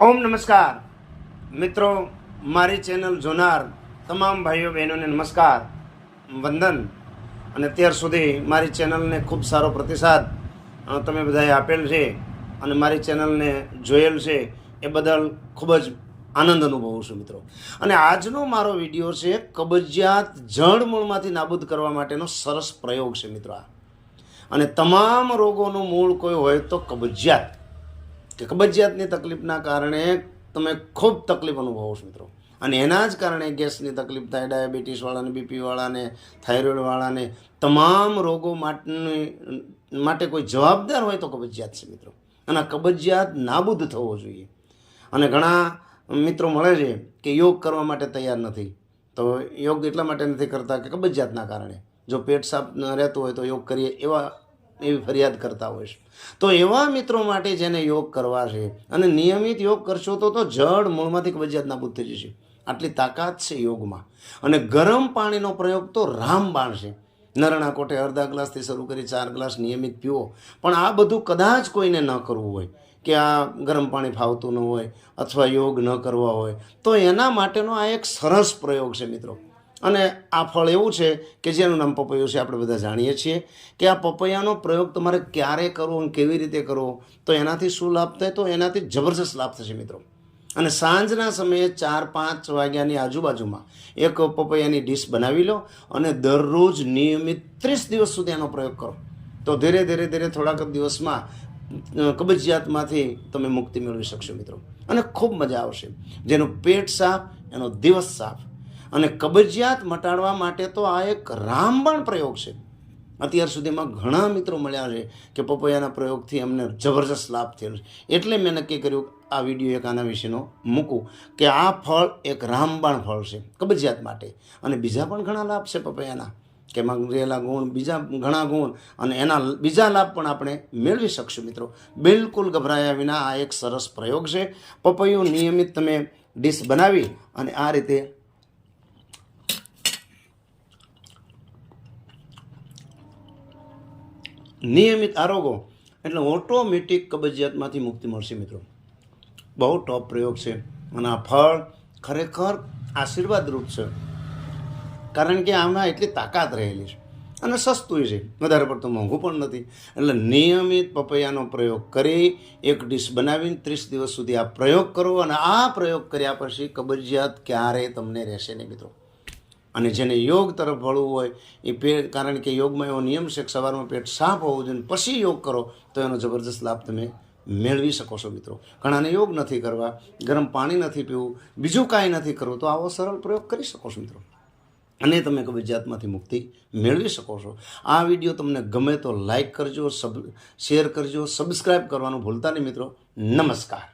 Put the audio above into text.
ઓમ નમસ્કાર. મિત્રો, મારી ચેનલ જોનાર તમામ ભાઈઓ બહેનોને નમસ્કાર, વંદન. અને અત્યાર સુધી મારી ચેનલને ખૂબ સારો પ્રતિસાદ તમે બધાએ આપેલ છે અને મારી ચેનલને જોયેલ છે એ બદલ ખૂબ જ આનંદ અનુભવું છું, મિત્રો. અને આજનો મારો વીડિયો છે કબજિયાત જળ મૂળમાંથી નાબૂદ કરવા માટેનો સરસ પ્રયોગ છે, મિત્રો આ. અને તમામ રોગોનું મૂળ કોઈ હોય તો કબજિયાત. કે કબજિયાતની તકલીફના કારણે તમે ખૂબ તકલીફ અનુભવો છો મિત્રો. અને એના જ કારણે ગેસની તકલીફ થાય, ડાયાબિટીસવાળાને, બીપીવાળાને, થાઇરોઇડવાળાને, તમામ રોગો માટે કોઈ જવાબદાર હોય તો કબજિયાત છે મિત્રો. અને કબજિયાત નાબૂદ થવો જોઈએ. અને ઘણા મિત્રો મળે છે કે યોગ કરવા માટે તૈયાર નથી. તો યોગ એટલા માટે નથી કરતા કે કબજિયાતના કારણે. જો પેટ સાફ રહેતું હોય તો યોગ કરીએ એવા એવી ફરિયાદ કરતા હોય છે. તો એવા મિત્રો માટે જેને યોગ કરવા છે અને નિયમિત યોગ કરશો તો તો જળ મૂળમાંથી કબજિયાત નાબૂદ થઈ જશે. આટલી તાકાત છે યોગમાં. અને ગરમ પાણીનો પ્રયોગ તો રામબાણ છે. નરણા કોઠે અડધા ગ્લાસથી શરૂ કરી ચાર ગ્લાસ નિયમિત પીવો. પણ આ બધું કદાચ કોઈને ન કરવું હોય, કે આ ગરમ પાણી ફાવતું ન હોય અથવા યોગ ન કરવા હોય, તો એના માટેનો આ એક સરસ પ્રયોગ છે મિત્રો. અને આ ફળ એવું છે કે જેનું નામ પપૈયું છે, આપણે બધા જાણીએ છીએ કે આ પપૈયાનો પ્રયોગ તમારે ક્યારે કરવો અને કેવી રીતે કરવો? તો એનાથી શું લાભ થાય? તો એનાથી જબરજસ્ત લાભ થશે મિત્રો. અને સાંજના સમયે ચાર પાંચ વાગ્યાની આજુબાજુમાં એક પપૈયાની ડીશ બનાવી લો અને દરરોજ નિયમિત ત્રીસ દિવસ સુધી આનો પ્રયોગ કરો. તો ધીરે ધીરે ધીરે થોડાક દિવસમાં કબજિયાતમાંથી તમે મુક્તિ મેળવી શકશો મિત્રો. અને ખૂબ મજા આવશે. જેનું પેટ સાફ, એનો દિવસ સાફ. અને કબજિયાત મટાડવા માટે તો આ એક રામબાણ પ્રયોગ છે. અત્યાર સુધીમાં ઘણા મિત્રો મળ્યા છે કે પપૈયાના પ્રયોગથી અમને જબરજસ્ત લાભ થયેલો છે. એટલે મેં નક્કી કર્યું આ વીડિયો એક આના વિશેનો મૂકું કે આ ફળ એક રામબાણ ફળ છે, કબજિયાત માટે. અને બીજા પણ ઘણા લાભ છે પપૈયાના, કે એમાં રહેલા ગુણ, બીજા ઘણા ગુણ, અને એના બીજા લાભ પણ આપણે મેળવી શકશું મિત્રો. બિલકુલ ગભરાયા વિના આ એક સરસ પ્રયોગ છે. પપૈયું નિયમિત તમે ડીશ બનાવી અને આ રીતે નિયમિત આરોગો એટલે ઓટોમેટિક કબજિયાતમાંથી મુક્તિ મળશે મિત્રો. બહુ ટોપ પ્રયોગ છે અને આ ફળ ખરેખર આશીર્વાદરૂપ છે. કારણ કે આમાં એટલી તાકાત રહેલી છે અને સસ્તું છે. વધારે પડતું મોંઘું પણ નથી. એટલે નિયમિત પપૈયાનો પ્રયોગ કરી એક ડીશ બનાવીને ત્રીસ દિવસ સુધી આ પ્રયોગ કરો અને આ પ્રયોગ કર્યા પછી કબજિયાત ક્યારેય તમને રહેશે નહીં મિત્રો. અને જેને યોગ તરફ વળવું હોય, એ પેટ, કારણ કે યોગમાં એવો નિયમ છે કે સવારમાં પેટ સાફ હોવું જોઈએ પછી યોગ કરો, તો એનો જબરદસ્ત લાભ તમે મેળવી શકો છો મિત્રો. ઘણાને યોગ નથી કરવા, ગરમ પાણી નથી પીવું, બીજું કાંઈ નથી કરવું, તો આવો સરળ પ્રયોગ કરી શકો છો મિત્રો. અને તમે કબજિયાતમાંથી મુક્તિ મેળવી શકો છો. આ વીડિયો તમને ગમે તો લાઈક કરજો, સબ, શેર કરજો સબસ્ક્રાઈબ કરવાનું ભૂલતા નહીં મિત્રો. નમસ્કાર.